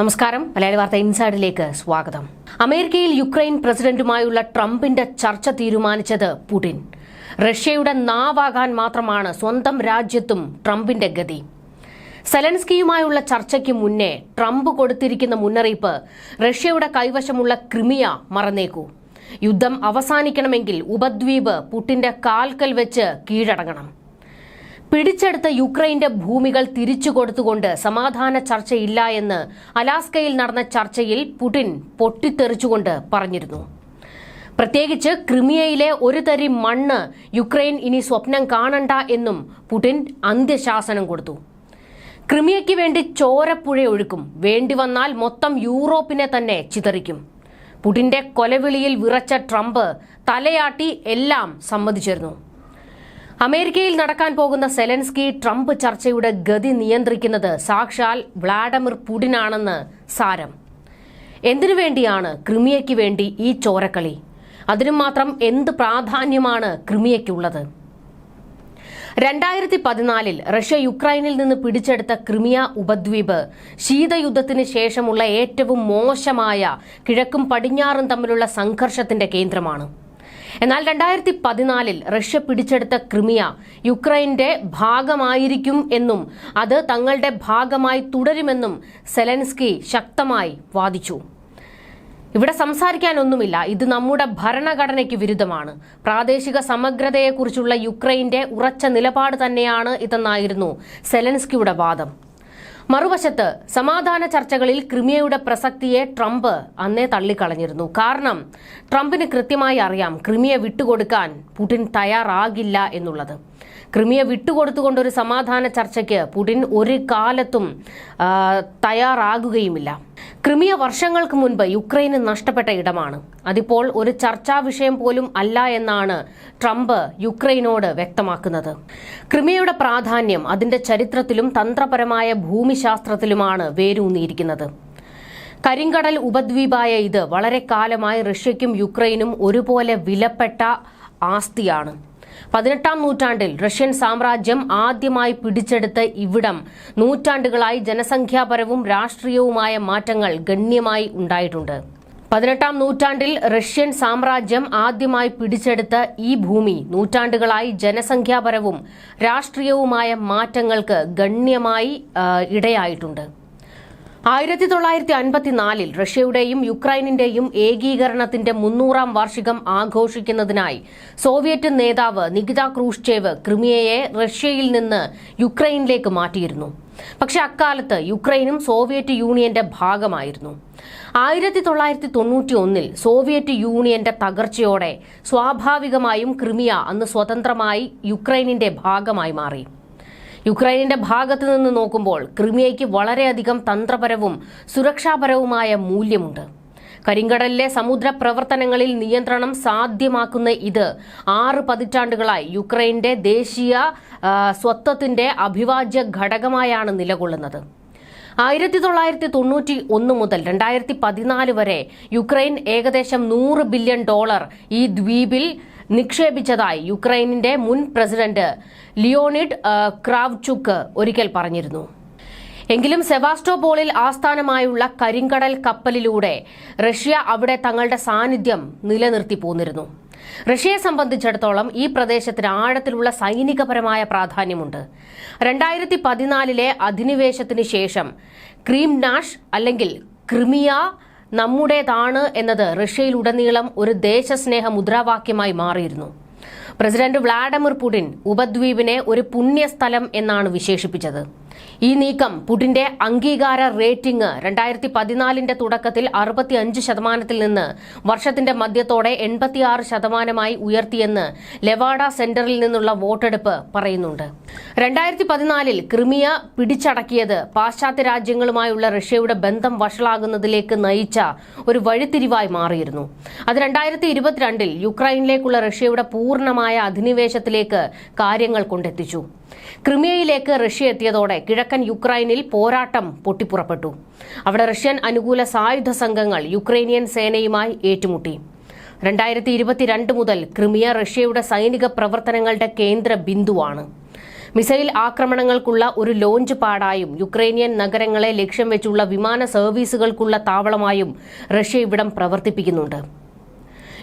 നമസ്കാരം. മലയാളി വാർത്ത ഇൻസൈഡിലേക്ക് സ്വാഗതം. അമേരിക്കയിൽ യുക്രൈൻ പ്രസിഡന്റുമായുള്ള ട്രംപിന്റെ ചർച്ച തീരുമാനിച്ചത് പുടിൻ. റഷ്യയുടെ നാവാകാൻ മാത്രമാണ് സ്വന്തം രാജ്യത്തും ട്രംപിന്റെ ഗതി. സെലൻസ്കിയുമായുള്ള ചർച്ചയ്ക്ക് മുന്നേ ട്രംപ് കൊടുത്തിരിക്കുന്ന മുന്നറിയിപ്പ് റഷ്യയുടെ കൈവശമുള്ള ക്രിമിയ മറന്നേക്കൂ. യുദ്ധം അവസാനിക്കണമെങ്കിൽ ഉപദ്വീപ് പുട്ടിന്റെ കാൽക്കൽ വെച്ച് കീഴടങ്ങണം. പിടിച്ചെടുത്ത യുക്രൈന്റെ ഭൂമികൾ തിരിച്ചു കൊടുത്തുകൊണ്ട് സമാധാന ചർച്ചയില്ല എന്ന് അലാസ്കയിൽ നടന്ന ചർച്ചയിൽ പുടിൻ പൊട്ടിത്തെറിച്ചുകൊണ്ട് പറഞ്ഞിരുന്നു. പ്രത്യേകിച്ച് ക്രിമിയയിലെ ഒരു തരി മണ്ണ് യുക്രൈൻ ഇനി സ്വപ്നം കാണണ്ട എന്നും പുടിൻ അന്ത്യശാസനം കൊടുത്തു. ക്രിമിയയ്ക്ക് വേണ്ടി ചോരപ്പുഴ ഒഴുക്കും. വേണ്ടി വന്നാൽ മൊത്തം യൂറോപ്പിനെ തന്നെ ചിതറിക്കും. പുടിന്റെ കൊലവിളിയിൽ വിറച്ച ട്രംപ് തലയാട്ടി എല്ലാം സമ്മതിച്ചിരുന്നു. അമേരിക്കയിൽ നടക്കാൻ പോകുന്ന സെലൻസ്കി ട്രംപ് ചർച്ചയുടെ ഗതി നിയന്ത്രിക്കുന്നത് സാക്ഷാൽ വ്ളാഡിമിർ പുടിനാണെന്ന് സാരം. എന്തിനു വേണ്ടിയാണ് ക്രിമിയയ്ക്ക് വേണ്ടി ഈ ചോരക്കളി? അതിനു മാത്രം എന്ത് പ്രാധാന്യമാണ് ക്രിമിയയ്ക്കുള്ളത്? രണ്ടായിരത്തി പതിനാലിൽ റഷ്യ യുക്രൈനിൽ നിന്ന് പിടിച്ചെടുത്ത ക്രിമിയ ഉപദ്വീപ് ശീതയുദ്ധത്തിന് ശേഷമുള്ള ഏറ്റവും മോശമായ കിഴക്കും പടിഞ്ഞാറും തമ്മിലുള്ള സംഘർഷത്തിന്റെ കേന്ദ്രമാണ്. എന്നാൽ രണ്ടായിരത്തി പതിനാലിൽ റഷ്യ പിടിച്ചെടുത്ത ക്രിമിയ യുക്രൈന്റെ ഭാഗമായിരിക്കും എന്നും അത് തങ്ങളുടെ ഭാഗമായി തുടരുമെന്നും സെലൻസ്കി ശക്തമായി വാദിച്ചു. ഇവിടെ സംസാരിക്കാനൊന്നുമില്ല. ഇത് നമ്മുടെ ഭരണഘടനയ്ക്ക് വിരുദ്ധമാണ്. പ്രാദേശിക സമഗ്രതയെക്കുറിച്ചുള്ള യുക്രൈന്റെ ഉറച്ച നിലപാട് തന്നെയാണ് ഇതെന്നായിരുന്നു സെലൻസ്കിയുടെ വാദം. മറുവശത്ത് സമാധാന ചർച്ചകളിൽ ക്രിമിയയുടെ പ്രസക്തിയെ ട്രംപ് അന്നേ തള്ളിക്കളഞ്ഞിരുന്നു. കാരണം ട്രംപിന് കൃത്യമായി അറിയാം ക്രിമിയ വിട്ടുകൊടുക്കാൻ പുടിൻ തയ്യാറാകില്ല എന്നുള്ളത്. ക്രിമിയ വിട്ടുകൊടുത്തുകൊണ്ടൊരു സമാധാന ചർച്ചയ്ക്ക് പുടിൻ ഒരു കാലത്തും തയ്യാറാകുകയുമില്ല. ക്രിമിയ വർഷങ്ങൾക്ക് മുൻപ് യുക്രൈന് നഷ്ടപ്പെട്ട ഇടമാണ്. അതിപ്പോൾ ഒരു ചർച്ചാ വിഷയം പോലും അല്ല എന്നാണ് ട്രംപ് യുക്രൈനോട് വ്യക്തമാക്കുന്നത്. ക്രിമിയയുടെ പ്രാധാന്യം അതിന്റെ ചരിത്രത്തിലും തന്ത്രപരമായ ഭൂമിശാസ്ത്രത്തിലുമാണ് വേരൂന്നിയിരിക്കുന്നത്. കരിങ്കടൽ ഉപദ്വീപായ ഇത് വളരെ കാലമായി റഷ്യയ്ക്കും യുക്രൈനും ഒരുപോലെ വിലപ്പെട്ട ആസ്തിയാണ്. പതിനെട്ടാം നൂറ്റാണ്ടിൽ റഷ്യൻ സാമ്രാജ്യം ആദ്യമായി പിടിച്ചെടുത്ത ഇവിടം നൂറ്റാണ്ടുകളായി ജനസംഖ്യാപരവും രാഷ്ട്രീയവുമായ മാറ്റങ്ങൾ ഗണ്യമായി ഉണ്ടായിട്ടുണ്ട്. പതിനെട്ടാം നൂറ്റാണ്ടിൽ റഷ്യൻ സാമ്രാജ്യം ആദ്യമായി പിടിച്ചെടുത്ത ഈ ഭൂമി നൂറ്റാണ്ടുകളായി ജനസംഖ്യാപരവും രാഷ്ട്രീയവുമായ മാറ്റങ്ങൾക്ക് ഗണ്യമായി ഇടയായിട്ടുണ്ട്. ആയിരത്തി തൊള്ളായിരത്തി അൻപത്തിനാലിൽ റഷ്യയുടെയും യുക്രൈനിന്റെയും ഏകീകരണത്തിന്റെ മുന്നൂറാം വാർഷികം ആഘോഷിക്കുന്നതിനായി സോവിയറ്റ് നേതാവ് നികിത ക്രൂഷ്ചേവ് ക്രിമിയയെ റഷ്യയിൽ നിന്ന് യുക്രൈനിലേക്ക് മാറ്റിയിരുന്നു. പക്ഷെ അക്കാലത്ത് യുക്രൈനും സോവിയറ്റ് യൂണിയന്റെ ഭാഗമായിരുന്നു. ആയിരത്തി തൊള്ളായിരത്തി തൊണ്ണൂറ്റി ഒന്നിൽ സോവിയറ്റ് യൂണിയന്റെ തകർച്ചയോടെ സ്വാഭാവികമായും ക്രിമിയ അന്ന് സ്വതന്ത്രമായി യുക്രൈനിന്റെ ഭാഗമായി മാറി. യുക്രൈനിന്റെ ഭാഗത്ത് നിന്ന് നോക്കുമ്പോൾ ക്രിമിയയ്ക്ക് വളരെയധികം തന്ത്രപരവും സുരക്ഷാപരവുമായ മൂല്യമുണ്ട്. കരിങ്കടലിലെ സമുദ്ര പ്രവർത്തനങ്ങളിൽ നിയന്ത്രണം സാധ്യമാക്കുന്ന ഇത് ആറ് പതിറ്റാണ്ടുകളായി യുക്രൈന്റെ ദേശീയ സ്വത്വത്തിന്റെ അഭിവാജ്യ ഘടകമായാണ് നിലകൊള്ളുന്നത്. ആയിരത്തി തൊള്ളായിരത്തി തൊണ്ണൂറ്റി ഒന്ന് മുതൽ രണ്ടായിരത്തി പതിനാല് വരെ യുക്രൈൻ ഏകദേശം നൂറ് ബില്യൺ ഡോളർ ഈ ദ്വീപിൽ നിക്ഷേപിച്ചതായി യുക്രൈനിന്റെ മുൻ പ്രസിഡന്റ് ലിയോണിഡ് ക്രാവ്ചുക്ക് ഒരിക്കൽ പറഞ്ഞിരുന്നു. എങ്കിലും സെവാസ്റ്റോപോളിൽ ആസ്ഥാനമായുള്ള കരിങ്കടൽ കപ്പലിലൂടെ റഷ്യ അവിടെ തങ്ങളുടെ സാന്നിധ്യം നിലനിർത്തി പോന്നിരുന്നു. റഷ്യയെ സംബന്ധിച്ചിടത്തോളം ഈ പ്രദേശത്തിന് ആഴത്തിലുള്ള സൈനികപരമായ പ്രാധാന്യമുണ്ട്. രണ്ടായിരത്തി പതിനാലിലെ അധിനിവേശത്തിന് ശേഷം ക്രീംനാഷ് അല്ലെങ്കിൽ ക്രിമിയ നമ്മുടേതാണ് എന്നത് റഷ്യയിലുടനീളം ഒരു ദേശസ്നേഹ മുദ്രാവാക്യമായി മാറിയിരുന്നു. പ്രസിഡന്റ് വ്ളാഡിമിർ പുടിൻ ഉപദ്വീപിനെ ഒരു പുണ്യസ്ഥലം എന്നാണ് വിശേഷിപ്പിച്ചത്. ഈ നീക്കം പുടിന്റെ അംഗീകാര റേറ്റിംഗ് രണ്ടായിരത്തി പതിനാലിന്റെ തുടക്കത്തിൽ അറുപത്തി അഞ്ച് ശതമാനത്തിൽ നിന്ന് വർഷത്തിന്റെ മധ്യത്തോടെ എൺപത്തിയാറ് ശതമാനമായി ഉയർത്തിയെന്ന് ലെവാഡ സെന്ററിൽ നിന്നുള്ള വോട്ടെടുപ്പ് പറയുന്നുണ്ട്. രണ്ടായിരത്തി പതിനാലിൽ ക്രിമിയ പിടിച്ചടക്കിയത് പാശ്ചാത്യ രാജ്യങ്ങളുമായുള്ള റഷ്യയുടെ ബന്ധം വഷളാകുന്നതിലേക്ക് നയിച്ച ഒരു വഴിത്തിരിവായി മാറിയിരുന്നു. അത് രണ്ടായിരത്തി ഇരുപത്തിരണ്ടിൽ യുക്രൈനിലേക്കുള്ള റഷ്യയുടെ പൂർണമായ അധിനിവേശത്തിലേക്ക് കാര്യങ്ങൾ കൊണ്ടെത്തിച്ചു. ക്രിമിയയിലേക്ക് റഷ്യ എത്തിയതോടെ കിഴക്കൻ യുക്രൈനിൽ പോരാട്ടം പൊട്ടിപ്പുറപ്പെട്ടു. അവിടെ റഷ്യൻ അനുകൂല സായുധ സംഘങ്ങൾ യുക്രൈനിയൻ സേനയുമായി ഏറ്റുമുട്ടി. രണ്ടായിരത്തി ഇരുപത്തിരണ്ട് മുതൽ ക്രിമിയ റഷ്യയുടെ സൈനിക പ്രവർത്തനങ്ങളുടെ കേന്ദ്ര ബിന്ദുവാണ്. മിസൈൽ ആക്രമണങ്ങൾക്കുള്ള ഒരു ലോഞ്ച് പാടായും യുക്രൈനിയൻ നഗരങ്ങളെ ലക്ഷ്യം വെച്ചുള്ള വിമാന സർവീസുകൾക്കുള്ള താവളമായും റഷ്യ ഇവിടം പ്രവർത്തിപ്പിക്കുന്നുണ്ട്.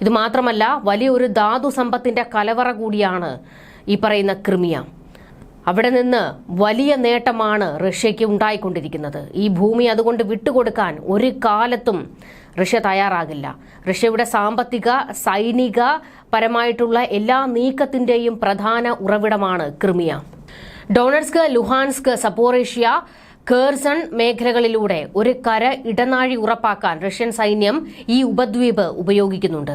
ഇതുമാത്രമല്ല വലിയൊരു ധാതു സമ്പത്തിന്റെ കലവറ കൂടിയാണ് ഈ പറയുന്ന ക്രിമിയ. അവിടെ നിന്ന് വലിയ നേട്ടമാണ് റഷ്യയ്ക്ക് ഉണ്ടായിക്കൊണ്ടിരിക്കുന്നത്. ഈ ഭൂമി അതുകൊണ്ട് വിട്ടുകൊടുക്കാൻ ഒരു കാലത്തും റഷ്യ തയ്യാറാകില്ല. റഷ്യയുടെ സാമ്പത്തിക സൈനിക പരമായിട്ടുള്ള എല്ലാ നീക്കത്തിന്റെയും പ്രധാന ഉറവിടമാണ് ക്രിമിയ. ഡോണർസ്ക് ലുഹാൻസ്ക് സപ്പോറേഷ്യ കേർസൺ മേഖലകളിലൂടെ ഒരു കര ഇടനാഴി ഉറപ്പാക്കാൻ റഷ്യൻ സൈന്യം ഈ ഉപദ്വീപ് ഉപയോഗിക്കുന്നുണ്ട്.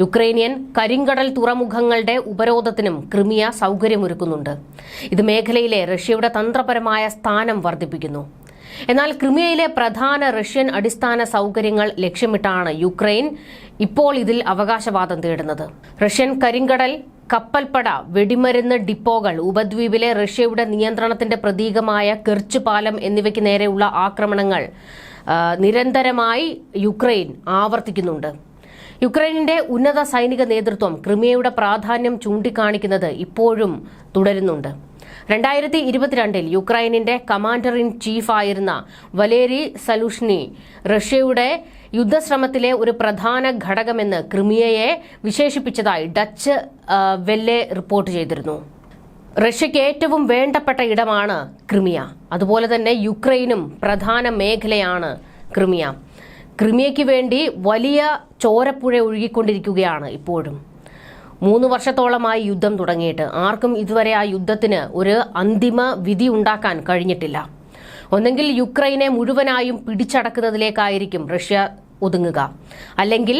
യുക്രൈനിയൻ കരിങ്കടൽ തുറമുഖങ്ങളുടെ ഉപരോധത്തിനും ക്രിമിയ സൗകര്യമൊരുക്കുന്നുണ്ട്. ഇത് മേഖലയിലെ റഷ്യയുടെ തന്ത്രപരമായ സ്ഥാനം വർദ്ധിപ്പിക്കുന്നു. എന്നാൽ ക്രിമിയയിലെ പ്രധാന റഷ്യൻ അടിസ്ഥാന സൗകര്യങ്ങൾ ലക്ഷ്യമിട്ടാണ് യുക്രൈൻ ഇപ്പോൾ ഇതിൽ അവകാശവാദം തേടുന്നത്. റഷ്യൻ കരിങ്കടൽ കപ്പൽപ്പട വെടിമരുന്ന് ഡിപ്പോകൾ ഉപദ്വീപിലെ റഷ്യയുടെ നിയന്ത്രണത്തിന്റെ പ്രതീകമായ കെർച്ച് പാലം എന്നിവയ്ക്ക് നേരെയുള്ള ആക്രമണങ്ങൾ നിരന്തരമായി യുക്രൈൻ ആവർത്തിക്കുന്നുണ്ട്. യുക്രൈനിന്റെ ഉന്നത സൈനിക നേതൃത്വം ക്രിമിയയുടെ പ്രാധാന്യം ചൂണ്ടിക്കാണിക്കുന്നത് ഇപ്പോഴും തുടരുന്നുണ്ട്. രണ്ടായിരത്തി ഇരുപത്തിരണ്ടിൽ യുക്രൈനിന്റെ കമാൻഡർ ഇൻ ചീഫ് ആയിരുന്ന വലേരി സലുഷ്നി റഷ്യയുടെ യുദ്ധശ്രമത്തിലെ ഒരു പ്രധാന ഘടകമെന്ന് ക്രിമിയയെ വിശേഷിപ്പിച്ചതായി ഡച്ച് വെല്ലെ റിപ്പോർട്ട് ചെയ്തിരുന്നു. റഷ്യയ്ക്ക് ഏറ്റവും വേണ്ടപ്പെട്ട ഇടമാണ് ക്രിമിയ. അതുപോലെ തന്നെ യുക്രൈനും പ്രധാന മേഖലയാണ് ക്രിമിയ. ക്രിമിയയ്ക്ക് വേണ്ടി വലിയ ചോരപ്പുഴ ഒഴുകിക്കൊണ്ടിരിക്കുകയാണ് ഇപ്പോഴും. മൂന്ന് വർഷത്തോളമായി യുദ്ധം തുടങ്ങിയിട്ട്. ആർക്കും ഇതുവരെ ആ യുദ്ധത്തിന് ഒരു അന്തിമ വിധി ഉണ്ടാക്കാൻ കഴിഞ്ഞിട്ടില്ല. ഒന്നെങ്കിൽ യുക്രൈനെ മുഴുവനായും പിടിച്ചടക്കുന്നതിലേക്കായിരിക്കും റഷ്യ ഒതുങ്ങുക. അല്ലെങ്കിൽ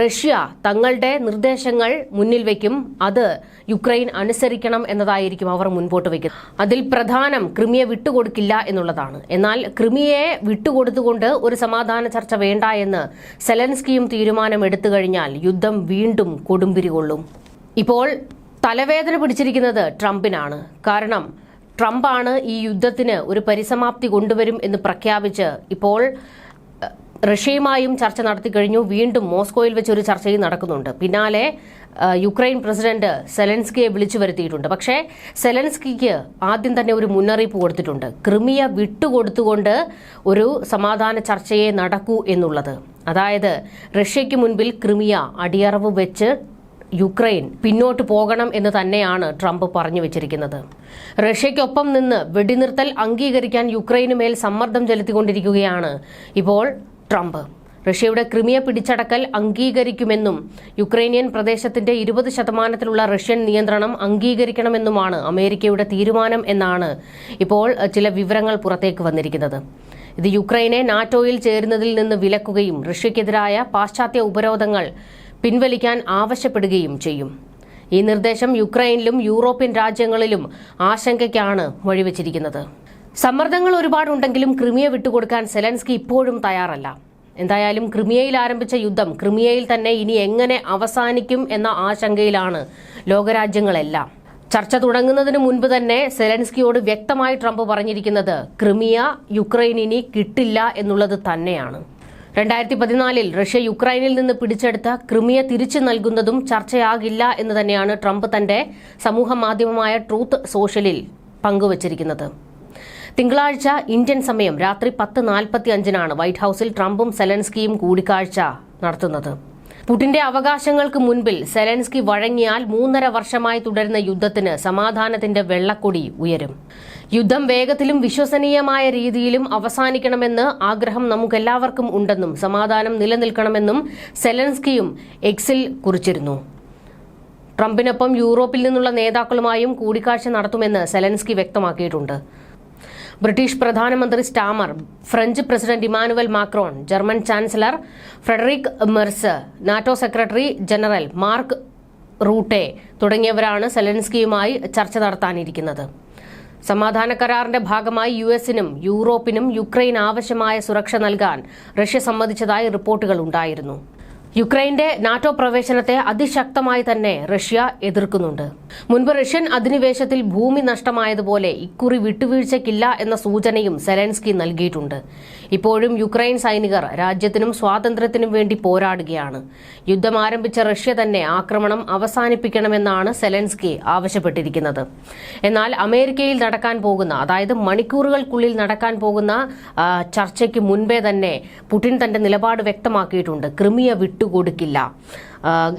റഷ്യ തങ്ങളുടെ നിർദ്ദേശങ്ങൾ മുന്നിൽ വയ്ക്കും അത് യുക്രൈൻ അനുസരിക്കണം എന്നതായിരിക്കും അവർ മുൻപോട്ട് വയ്ക്കുന്നത് അതിൽ പ്രധാനം ക്രിമിയെ വിട്ടുകൊടുക്കില്ല എന്നുള്ളതാണ്. എന്നാൽ ക്രിമിയെ വിട്ടുകൊടുത്തുകൊണ്ട് ഒരു സമാധാന ചർച്ച വേണ്ട എന്ന് സെലൻസ്കിയും തീരുമാനം എടുത്തു കഴിഞ്ഞാൽ യുദ്ധം വീണ്ടും കൊടുമ്പിരി കൊള്ളും. ഇപ്പോൾ തലവേദന പിടിച്ചിരിക്കുന്നത് ട്രംപിനാണ്. കാരണം ട്രംപാണ് ഈ യുദ്ധത്തിന് ഒരു പരിസമാപ്തി കൊണ്ടുവരും എന്ന് പ്രഖ്യാപിച്ച് ഇപ്പോൾ റഷ്യയുമായും ചർച്ച നടത്തി കഴിഞ്ഞു. വീണ്ടും മോസ്കോയിൽ വെച്ച് ഒരു ചർച്ചയും നടക്കുന്നുണ്ട്. പിന്നാലെ യുക്രൈൻ പ്രസിഡന്റ് സെലൻസ്കിയെ വിളിച്ചു വരുത്തിയിട്ടുണ്ട്. പക്ഷേ സെലൻസ്കിക്ക് ആദ്യം തന്നെ ഒരു മുന്നറിയിപ്പ് കൊടുത്തിട്ടുണ്ട്. ക്രിമിയ വിട്ടുകൊടുത്തുകൊണ്ട് ഒരു സമാധാന ചർച്ചയെ നടക്കൂ എന്നുള്ളത്. അതായത് റഷ്യയ്ക്ക് മുൻപിൽ ക്രിമിയ അടിയറവ് വെച്ച് യുക്രൈൻ പിന്നോട്ട് പോകണം എന്ന് തന്നെയാണ് ട്രംപ് പറഞ്ഞു വെച്ചിരിക്കുന്നത്. റഷ്യയ്ക്കൊപ്പം നിന്ന് വെടിനിർത്തൽ അംഗീകരിക്കാൻ യുക്രൈന് മേൽ സമ്മർദ്ദം ചെലുത്തിക്കൊണ്ടിരിക്കുകയാണ് ഇപ്പോൾ ട്രംപ്. റഷ്യയുടെ ക്രിമിയ പിടിച്ചടക്കൽ അംഗീകരിക്കുമെന്നും യുക്രൈനിയൻ പ്രദേശത്തിന്റെ ഇരുപത് ശതമാനത്തിലുള്ള റഷ്യൻ നിയന്ത്രണം അംഗീകരിക്കണമെന്നുമാണ് അമേരിക്കയുടെ തീരുമാനം എന്നാണ് ഇപ്പോൾ ചില വിവരങ്ങൾ പുറത്തേക്ക് വന്നിരിക്കുന്നത്. ഇത് യുക്രൈനെ നാറ്റോയിൽ ചേരുന്നതിൽ നിന്ന് വിലക്കുകയും റഷ്യക്കെതിരായ പാശ്ചാത്യ ഉപരോധങ്ങൾ പിൻവലിക്കാൻ ആവശ്യപ്പെടുകയും ചെയ്യും. ഈ നിർദ്ദേശം യുക്രൈനിലും യൂറോപ്യൻ രാജ്യങ്ങളിലും ആശങ്കയ്ക്കാണ് വഴിവെച്ചിരിക്കുന്നത്. സമ്മർദ്ദങ്ങൾ ഒരുപാടുണ്ടെങ്കിലും ക്രിമിയ വിട്ടുകൊടുക്കാൻ സെലൻസ്കി ഇപ്പോഴും തയ്യാറല്ല. എന്തായാലും ക്രിമിയയിൽ ആരംഭിച്ച യുദ്ധം ക്രിമിയയിൽ തന്നെ ഇനി എങ്ങനെ അവസാനിക്കും എന്ന ആശങ്കയിലാണ് ലോകരാജ്യങ്ങളെല്ലാം. ചർച്ച തുടങ്ങുന്നതിന് മുൻപ് തന്നെ സെലൻസ്കിയോട് വ്യക്തമായി ട്രംപ് പറഞ്ഞിരിക്കുന്നത് ക്രിമിയ യുക്രൈനിനി കിട്ടില്ല എന്നുള്ളത് തന്നെയാണ്. രണ്ടായിരത്തി പതിനാലിൽ റഷ്യ യുക്രൈനിൽ നിന്ന് പിടിച്ചെടുത്ത ക്രിമിയ തിരിച്ചു നൽകുന്നതും ചർച്ചയാകില്ല എന്ന് തന്നെയാണ് ട്രംപ് തന്റെ സമൂഹ മാധ്യമമായ ട്രൂത്ത് സോഷ്യലിൽ പങ്കുവച്ചിരിക്കുന്നത്. തിങ്കളാഴ്ച ഇന്ത്യൻ സമയം രാത്രി പത്ത് നാൽപ്പത്തി അഞ്ചിനാണ് വൈറ്റ് ഹൌസിൽ ട്രംപും സെലൻസ്കിയും കൂടിക്കാഴ്ച നടത്തുന്നത്. പുടിന്റെ അവകാശങ്ങൾക്ക് മുൻപിൽ സെലൻസ്കി വഴങ്ങിയാൽ മൂന്നര വർഷമായി തുടരുന്ന യുദ്ധത്തിന് സമാധാനത്തിന്റെ വെള്ളക്കൊടി ഉയരും. യുദ്ധം വേഗത്തിലും വിശ്വസനീയമായ രീതിയിലും അവസാനിക്കണമെന്ന് ആഗ്രഹം നമുക്കെല്ലാവർക്കും ഉണ്ടെന്നും സമാധാനം നിലനിൽക്കണമെന്നും സെലൻസ്കിയും എക്സിൽ കുറിച്ചിരുന്നു. ട്രംപിനൊപ്പം യൂറോപ്പിൽ നിന്നുള്ള നേതാക്കളുമായും കൂടിക്കാഴ്ച നടത്തുമെന്ന് സെലൻസ്കി വ്യക്തമാക്കിയിട്ടുണ്ട്. ബ്രിട്ടീഷ് പ്രധാനമന്ത്രി Starmer French president Emmanuel Macron German chancellor Friedrich Merz NATO secretary general Mark Rutte തുടങ്ങിയവരാണ് സെലൻസ്കിയുമായി ചർച്ച നടത്താനിരിക്കുന്നത്. സമാധാന കരാറിന്റെ ഭാഗമായി യു എസിനും യൂറോപ്പിനും യുക്രൈൻ ആവശ്യമായ സുരക്ഷ നൽകാൻ റഷ്യ സമ്മതിച്ചതായി റിപ്പോർട്ടുകൾ ഉണ്ടായിരുന്നു. യുക്രൈന്റെ നാറ്റോ പ്രവേശനത്തെ അതിശക്തമായി തന്നെ റഷ്യ എതിർക്കുന്നുണ്ട്. മുൻപ് റഷ്യൻ അധിനിവേശത്തിൽ ഭൂമി നഷ്ടമായതുപോലെ ഇക്കുറി വിട്ടുവീഴ്ചയ്ക്കില്ല എന്ന സൂചനയും സെലൻസ്കി നൽകിയിട്ടുണ്ട്. ഇപ്പോഴും യുക്രൈൻ സൈനികർ രാജ്യത്തിനും സ്വാതന്ത്ര്യത്തിനും വേണ്ടി പോരാടുകയാണ്. യുദ്ധം ആരംഭിച്ച റഷ്യ തന്നെ ആക്രമണം അവസാനിപ്പിക്കണമെന്നാണ് സെലൻസ്കി ആവശ്യപ്പെട്ടിരിക്കുന്നത്. എന്നാൽ അമേരിക്കയിൽ നടക്കാൻ പോകുന്ന അതായത് മണിക്കൂറുകൾക്കുള്ളിൽ നടക്കാൻ പോകുന്ന ചർച്ചയ്ക്ക് മുൻപേ തന്നെ പുടിൻ തന്റെ നിലപാട് വ്യക്തമാക്കിയിട്ടുണ്ട്. ക്രിമിയ വിട്ടുകൊടുക്കില്ല.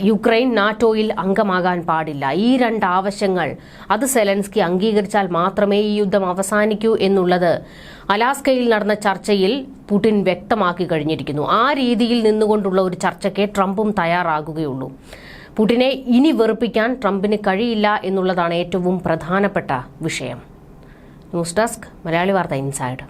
യുക്രൈൻ നാറ്റോയിൽ അംഗമാകാൻ പാടില്ല. ഈ രണ്ട് ആവശ്യങ്ങൾ അത് സെലൻസ്കി അംഗീകരിച്ചാൽ മാത്രമേ ഈ യുദ്ധം അവസാനിക്കൂ എന്നുള്ളത് അലാസ്കയിൽ നടന്ന ചർച്ചയിൽ പുടിൻ വ്യക്തമാക്കി കഴിഞ്ഞിരിക്കുന്നു. ആ രീതിയിൽ നിന്നുകൊണ്ടുള്ള ഒരു ചർച്ചയ്ക്ക് ട്രംപും തയ്യാറാകുകയുള്ളൂ. പുടിനെ ഇനി വെറുപ്പിക്കാൻ ട്രംപിന് കഴിയില്ല എന്നുള്ളതാണ് ഏറ്റവും പ്രധാനപ്പെട്ട വിഷയം. ന്യൂസ് ഡെസ്ക് മലയാളി വാർത്ത ഇൻസൈഡ്.